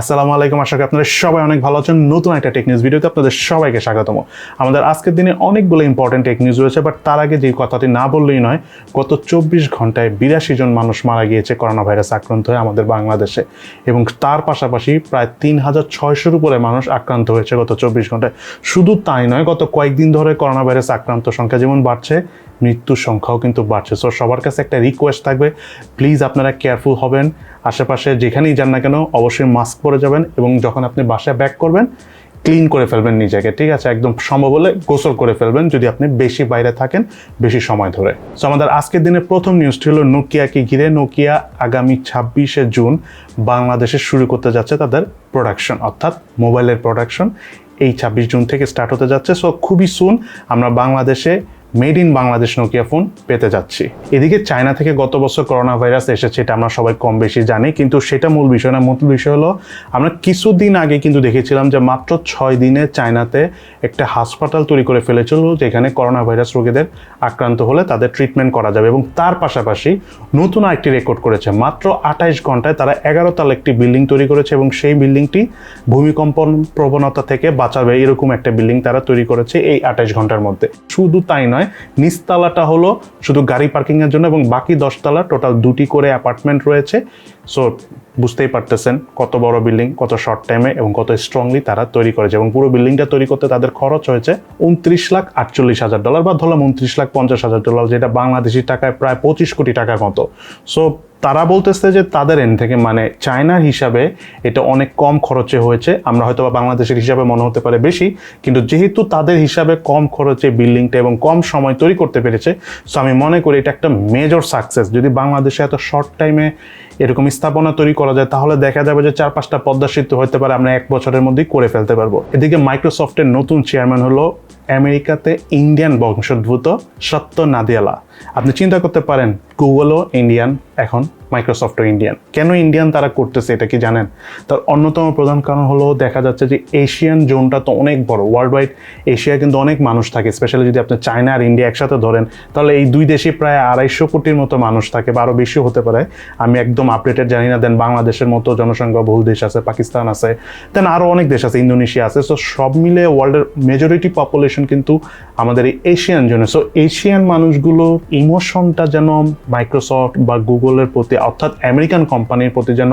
আসসালামু আলাইকুম, আশা করি আপনারা সবাই অনেক ভালো আছেন। নতুন একটা টেক নিউজ ভিডিওতে আপনাদের সবাইকে স্বাগতম। আমাদের আজকের দিনে অনেকগুলো ইম্পর্টেন্ট টেক নিউজ রয়েছে বাট তার আগে যে কথাটি না বললেই নয়, গত চব্বিশ ঘন্টায় বিরাশি জন মানুষ মারা গিয়েছে করোনা ভাইরাস আক্রান্ত হয়ে আমাদের বাংলাদেশে, এবং তার পাশাপাশি প্রায় তিন হাজার ছয়শোর উপরে মানুষ আক্রান্ত হয়েছে গত চব্বিশ ঘন্টায়। শুধু তাই নয়, গত কয়েকদিন ধরে করোনা ভাইরাস আক্রান্ত সংখ্যা যেমন বাড়ছে মৃত্যুর সংখ্যাও কিন্তু বাড়ছে। সো সবার কাছে একটা রিকোয়েস্ট থাকবে। প্লিজ আপনারা কেয়ারফুল হবেন। আশেপাশে যেখানেই যান না কেন, অবশ্যই মাস্ক পরে যাবেন এবং যখন আপনি বাসায় ব্যাক করবেন ক্লিন করে ফেলবেন নিজেকে, ঠিক আছে? একদম সম্ভব হলে গোসল করে ফেলবেন যদি আপনি বেশি বাইরে থাকেন, বেশি সময় ধরে। সো আমাদের আজকের দিনে প্রথম নিউজটি হলো নোকিয়াকে ঘিরে। নোকিয়া আগামী ছাব্বিশে জুন বাংলাদেশে শুরু করতে যাচ্ছে তাদের প্রোডাকশন অর্থাৎ মোবাইলের প্রোডাকশন এই ছাব্বিশ জুন থেকে স্টার্ট হতে যাচ্ছে। সো খুবই সুন আমরা বাংলাদেশে made in Bangladesh Nokia phone পেতে যাচ্ছি। এদিকে চায়না থেকে গত বছর করোনা ভাইরাস এসেছে এটা আমরা সবাই কম বেশি জানি, কিন্তু সেটা মূল বিষয় না। মূল বিষয় হলো, আমরা কিছুদিন আগে কিন্তু দেখেছিলাম যে মাত্র ছয় দিনে চায়নাতে একটা হাসপাতাল তৈরি করে ফেলেছিল, যেখানে করোনা ভাইরাস রোগীদের আক্রান্ত হলে তাদের ট্রিটমেন্ট করা যাবে এবং তার পাশাপাশি নতুন আরেকটি রেকর্ড করেছে। মাত্র আঠাইশ ঘন্টায় তারা এগারো তাল একটি বিল্ডিং তৈরি করেছে এবং সেই বিল্ডিংটি ভূমিকম্পন প্রবণতা থেকে বাঁচাবে, এরকম একটা বিল্ডিং তারা তৈরি করেছে এই আঠাইশ ঘণ্টার মধ্যে। শুধু তাই নয় নিচতলাটা হলো শুধু গাড়ি পার্কিংয়ের জন্য এবং বাকি দশতলা টোটাল দুটি করে অ্যাপার্টমেন্ট রয়েছে। সো বুঝতেই পারতেছেন কত বড় বিল্ডিং কত শর্ট টাইমে এবং কত স্ট্রংলি তারা তৈরি করেছে এবং পুরো বিল্ডিংটা তৈরি করতে তাদের খরচ হয়েছে উনত্রিশ লাখ আটচল্লিশ হাজার ডলার বা ধরলাম উনত্রিশ লাখ পঞ্চাশ হাজার ডলার যেটা বাংলাদেশি টাকায় প্রায় পঁচিশ কোটি টাকার মতো। সো তারা বলতেছে যে তাদের এন থেকে মানে চায়নার হিসাবে এটা অনেক কম খরচে হয়েছে। আমরা হয়তো বা বাংলাদেশের হিসাবে মনে হতে পারে বেশি, কিন্তু যেহেতু তাদের হিসাবে কম খরচে বিল্ডিংটা এবং কম সময় তৈরি করতে পেরেছে সো আমি মনে করি এটা একটা মেজর সাকসেস যদি বাংলাদেশে এত শর্ট টাইমে এরকম স্থাপনা তৈরি করা যায়, তাহলে দেখা যাবে যে চার পাঁচটা পদ্মা সেতু হতে পারে আমরা এক বছরের মধ্যেই করে ফেলতে পারব। এদিকে মাইক্রোসফটের নতুন চেয়ারম্যান হলো আমেরিকাতে ইন্ডিয়ান বংশোদ্ভূত সত্য নাদিয়ালা। আপনি চিন্তা করতে পারেন গুগলও ইন্ডিয়ান এখন মাইক্রোসফটও ইন্ডিয়ান কেন ইন্ডিয়ান তারা করতেছে এটা কি জানেন? তার অন্যতম প্রধান কারণ হলো দেখা যাচ্ছে যে এশিয়ান জোনটা তো অনেক বড়। ওয়ার্ল্ড ওয়াইড এশিয়া কিন্তু অনেক মানুষ থাকে স্পেশালি যদি আপনি চায়না আর ইন্ডিয়া একসাথে ধরেন, তাহলে এই দুই দেশে প্রায় আড়াইশো কোটির মতো মানুষ থাকে বা আরও বেশি হতে পারে। আমি একদম আপডেটেড জানি না দেন বাংলাদেশের মতো জনসংখ্যা বহু দেশ আছে, পাকিস্তান আছে দেন আরও অনেক দেশ আছে, ইন্দোনেশিয়া আছে। সো সব মিলে ওয়ার্ল্ডের মেজরিটি পপুলেশন কিন্তু আমাদের এই এশিয়ান জোনে। সো এশিয়ান মানুষগুলো ইমোশনটা যেন মাইক্রোসফট বা গুগলের প্রতি অর্থাৎ আমেরিকান কোম্পানির প্রতি যেন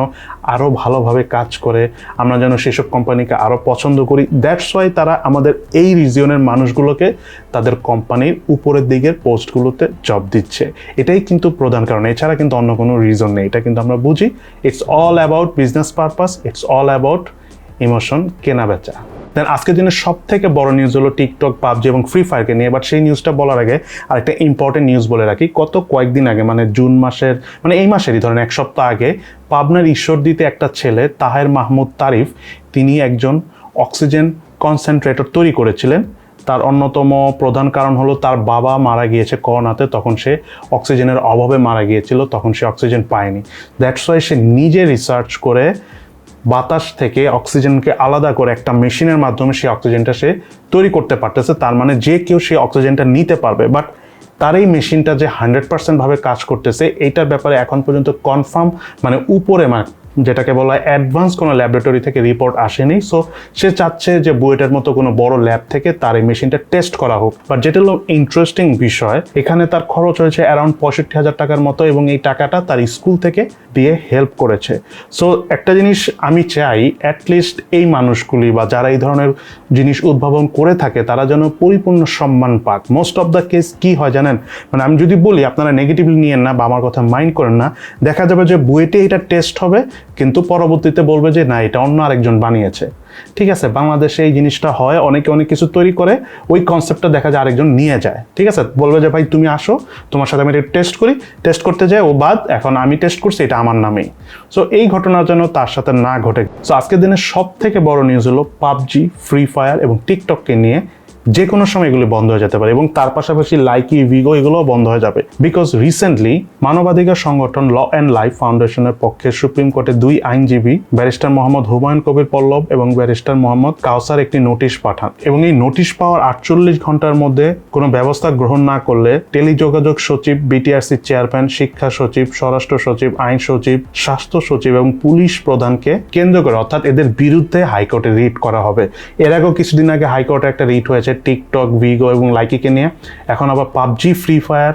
আরও ভালোভাবে কাজ করে, আমরা যেন সেসব কোম্পানিকে আরও পছন্দ করি। দ্যাটস ওয়াই তারা আমাদের এই রিজিয়নের মানুষগুলোকে তাদের কোম্পানির উপরের দিকের পোস্টগুলোতে জব দিচ্ছে। এটাই কিন্তু প্রধান কারণ। এছাড়া কিন্তু অন্য কোনো রিজন নেই। এটা কিন্তু আমরা বুঝি। It's all about business purpose it's all about emotion কেনা বেচা। দেন আজকের দিনের সব থেকে বড় নিউজ হলো টিকটক, পাবজি এবং ফ্রি ফায়ারকে নিয়ে। বাট সেই নিউজটা বলার আগে আরেকটা ইম্পর্টেন্ট নিউজ বলে রাখি। কত কয়েকদিন আগে মানে জুন মাসের মানে এই মাসেরই ধরেন এক সপ্তাহ আগে, পাবনার ঈশ্বরদীতে একটা ছেলে, তাহের মাহমুদ তারিফ, তিনি একজন অক্সিজেন কনসেন্ট্রেটর তৈরি করেছিলেন। তার অন্যতম প্রধান কারণ হলো তার বাবা মারা গিয়েছে করোনাতে, তখন সে অক্সিজেনের অভাবে মারা গিয়েছিল, তখন সে অক্সিজেন পায়নি। দ্যাটস ওয়াই সে নিজে রিসার্চ করে বাতাস থেকে অক্সিজেনকে আলাদা করে একটা মেশিনের মাধ্যমে সেই অক্সিজেনটা সে তৈরি করতে পারতেছে। তার মানে যে কেউ সেই অক্সিজেনটা নিতে পারবে বাট তার এই মেশিনটা যে হান্ড্রেড পার্সেন্টভাবে কাজ করতেছে, এইটার ব্যাপারে এখন পর্যন্ত কনফার্ম মানে উপরে মানে যেটাকে বলা হয় অ্যাডভান্স, কোনো ল্যাবরেটরি থেকে রিপোর্ট আসেনি। সো সে চাচ্ছে যে বুয়েটের মতো কোনো বড় ল্যাব থেকে তার এই মেশিনটা টেস্ট করা হোক। বাট যেটা হলো ইন্টারেস্টিং বিষয়, এখানে তার খরচ হয়েছে অ্যারাউন্ড পঁয়ষট্টি হাজার টাকার মতো এবং এই টাকাটা তার স্কুল থেকে দিয়ে হেল্প করেছে। সো একটা জিনিস আমি চাই অ্যাটলিস্ট এই মানুষগুলি বা যারা এই ধরনের জিনিস উদ্ভাবন করে থাকে, তারা যেন পরিপূর্ণ সম্মান পাক। মোস্ট অফ দ্য কেস কি হয় জানেন? মানে আমি যদি বলি, আপনারা নেগেটিভলি নিয়েন না বা আমার কথা মাইন্ড করেন না, দেখা যাবে যে বুয়েটে এটা টেস্ট হবে কিন্তু পরবর্তীতে বলবে যে, না, এটা অন্য আরেকজন বানিয়েছে। ঠিক আছে, বাংলাদেশে এই জিনিসটা হয়, অনেকে অনেক কিছু তৈরি করে, ওই কনসেপ্টটা দেখা যায় আরেকজন নিয়ে যায়। ঠিক আছে, বলবে যে, ভাই, তুমি আসো, তোমার সাথে আমি এটা টেস্ট করি। টেস্ট করতে যাই ও বাদ, এখন আমি টেস্ট করছি, এটা আমার নামেই। সো এই ঘটনা যেন তার সাথে না ঘটে। সো আজকের দিনের সব থেকে বড় নিউজ হলো পাবজি ফ্রি ফায়ার এবং টিকটককে নিয়ে যে কোনো সময় এগুলি বন্ধ হয়ে যেতে পারে এবং তার পাশাপাশি লাইকি, ভিগো এগুলোও বন্ধ হয়ে যাবে। বিকজ রিসেন্টলি মানবাধিকার সংগঠন ল অ্যান্ড লাইফ ফাউন্ডেশনের পক্ষে সুপ্রিম কোর্টে দুই আইনজীবী, ব্যারিস্টার মোহাম্মদ হুমায়ুন কবির পল্লব এবং ব্যারিস্টার মোহাম্মদ কাউসার একটি নোটিশ পাঠান। এবং এই নোটিশ পাওয়ার আটচল্লিশ ঘণ্টার মধ্যে কোনো ব্যবস্থা গ্রহণ না করলে টেলিযোগাযোগ সচিব বিটিআরসি চেয়ারম্যান, শিক্ষা সচিব, স্বরাষ্ট্র সচিব, আইন সচিব, স্বাস্থ্য সচিব এবং পুলিশ প্রধানকে কেন্দ্র করে, অর্থাৎ এদের বিরুদ্ধে হাইকোর্টে রিট করা হবে। এর আগেও কিছুদিন আগে হাইকোর্টে একটা রিট হয়েছে টিকটক ভিগো এবং লাইকিকে নিয়ে। এখন আবার পাবজি ফ্রি ফায়ার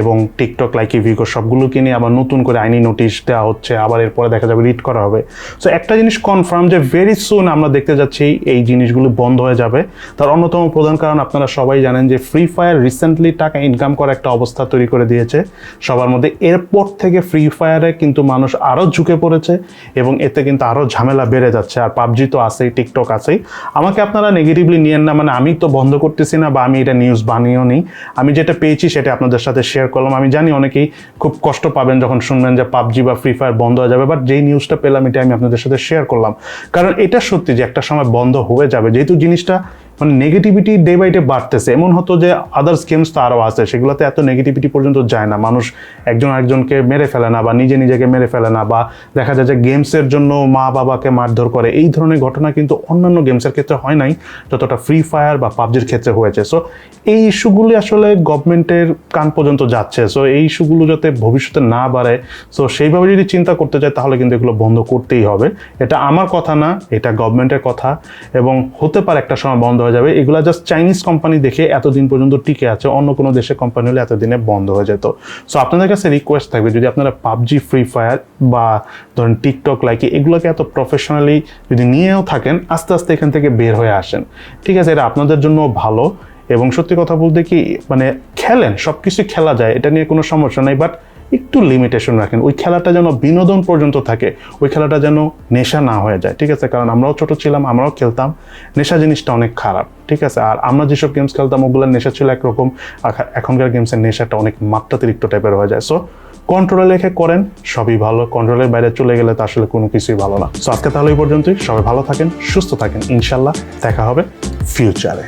এবং টিকটক লাইকি ভিগো সবগুলোকে নিয়ে আবার নতুন করে আইনি নোটিশ দেওয়া হচ্ছে। আবার এরপরে দেখা যাবে রিড করা হবে। সো একটা জিনিস কনফার্ম যে ভেরি সুন আমরা দেখতে যাচ্ছি, এই জিনিসগুলো বন্ধ হয়ে যাবে। তার অন্যতম প্রধান কারণ আপনারা সবাই জানেন যে ফ্রি ফায়ার রিসেন্টলি টাকা ইনকাম করা একটা অবস্থা তৈরি করে দিয়েছে। সবার মধ্যে এরপর থেকে ফ্রি ফায়ারে কিন্তু মানুষ আরও ঝুঁকে পড়েছে এবং এতে কিন্তু আরও ঝামেলা বেড়ে যাচ্ছে। আর পাবজি তো আছেই টিকটক আছেই। আমাকে আপনারা নেগেটিভলি নিয়েন না মানে আমি তো বন্ধ করতেছি না বা আমি এটা নিউজ বানিয়েও নিই আমি যেটা পেয়েছি সেটা আপনাদের সাথে শেয়ার করলাম। আমি জানি অনেকেই খুব কষ্ট পাবেন যখন শুনবেন যে পাবজি বা ফ্রি ফায়ার বন্ধ হয়ে যাবে বাট যেই নিউজটা পেলাম এটা আমি আপনাদের সাথে শেয়ার করলাম। কারণ এটা সত্যি যে একটা সময় বন্ধ হয়ে যাবে। যেহেতু জিনিসটা মানে নেগেটিভিটি ডে বাই ডে বাড়তেছে। এমন হতো যে আদার্স গেমস তো আরও আছে, সেগুলোতে এত নেগেটিভিটি পর্যন্ত যায় না। মানুষ একজন আরেকজনকে মেরে ফেলে না বা নিজে নিজেকে মেরে ফেলে না বা দেখা যায় যে গেমসের জন্য মা বাবাকে মারধর করে। এই ধরনের ঘটনা কিন্তু অন্যান্য গেমসের ক্ষেত্রে হয় নাই, যতটা ফ্রি ফায়ার বা পাবজির ক্ষেত্রে হয়েছে। সো এই ইস্যুগুলি আসলে গভর্নমেন্টের কান পর্যন্ত যাচ্ছে। সো এই ইস্যুগুলো যাতে ভবিষ্যতে না বাড়ে সো সেইভাবে যদি চিন্তা করতে চায়, তাহলে কিন্তু এগুলো বন্ধ করতেই হবে। এটা আমার কথা না, এটা গভর্নমেন্টের কথা। এবং হতে পারে একটা সময় বন্ধ হয়ে যাবে। এগুলো জাস্ট চাইনিজ কোম্পানি দেখে এতদিন পর্যন্ত টিকে আছে, অন্য কোনো দেশের কোম্পানি হলে এতদিনে বন্ধ হয়ে যেত। সো আপনাদের কাছে রিকোয়েস্ট থাকবে, যদি আপনারা পাবজি ফ্রি ফায়ার বা ধরেন টিকটক লাইকি এগুলোকে এত প্রফেশনালি যদি নিয়েও থাকেন, আস্তে আস্তে এখান থেকে বের হয়ে আসেন। ঠিক আছে, এটা আপনাদের জন্য ভালো। এবং সত্যি কথা বলতে কি মানে খেলেন সব কিছু খেলা যায়, এটা নিয়ে কোনো সমস্যা নাই বাট একটু লিমিটেশন রাখেন। ওই খেলাটা যেন বিনোদন পর্যন্ত থাকে, ওই খেলাটা যেন নেশা না হয়ে যায়, ঠিক আছে? কারণ আমরাও ছোট ছিলাম, আমরাও খেলতাম, নেশা জিনিসটা অনেক খারাপ, ঠিক আছে? আর আমরা যেসব গেমস খেলতাম, ওগুলোর নেশা ছিল একরকম এখনকার গেমসের নেশাটা অনেক মাত্রাতিরিক্ত টাইপের হয়ে যায়। সো কন্ট্রোলে রেখে করেন, সবই ভালো। কন্ট্রোলের বাইরে চলে গেলে তো আসলে কোনো কিছুই ভালো না। সো আজকে তাহলে এই পর্যন্তই। সবাই ভালো থাকেন, সুস্থ থাকেন। ইনশাল্লাহ দেখা হবে ফিউচারে